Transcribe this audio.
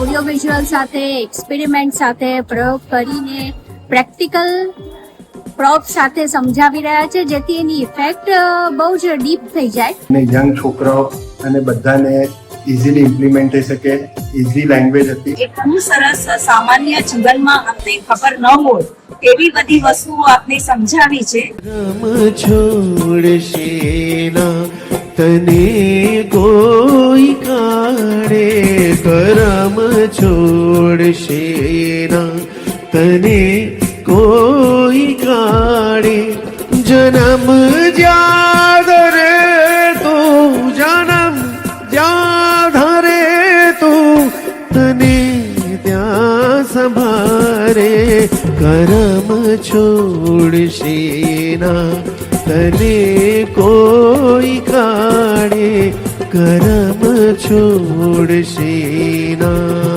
Audio visual સાથે experiment સાથે પ્રયોગ કરીને પ્રેક્ટિકલ પ્રોપ સાથે સમજાવી રહ્યા છે જેથી એની ઇફેક્ટ બહુ જ ડીપ થઈ જાય. અને યંગ છોકરાઓ અને બધાને ઇઝીલી ઇમ્પ્લિમેન્ટ થઈ શકે ઇઝી લેંગ્વેજ હતી. એટલું સરસ સામાન્ય જીવનમાં આપને ખબર ન હોય એવી બધી વસ્તુઓ આપને સમજાવી છે. રમ છોડશે ના તને કોઈ કાઢે કરમ છોડશે ના તને કોઈ કાળે જન્મ જાદરે તું, જન્મ જાધરે તું, તને ત્યાં સંભારે. કરમ છોડશે ના તને કોઈ કાઢે કરમ છોડશે ના